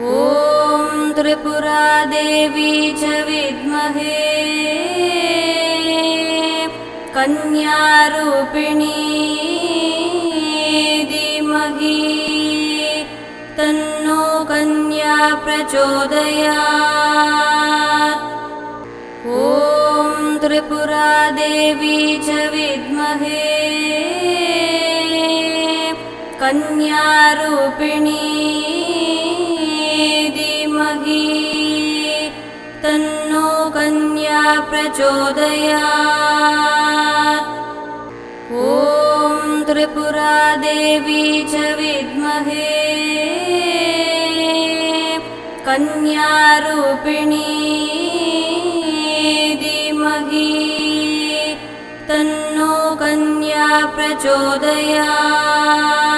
ॐ त्रिपुरादेवी च विद्महे कन्यारूपिणी धीमहि तन्नो कन्या प्रचोदयात्। ॐ त्रिपुरादेवी च विद्महे कन्यारूपिणी तन्नो कन्या प्रचोदयात् ॐ त्रिपुरादेवी च विद्महे। कन्यारूपिणी धीमहि। तन्नो कन्या प्रचोदयात्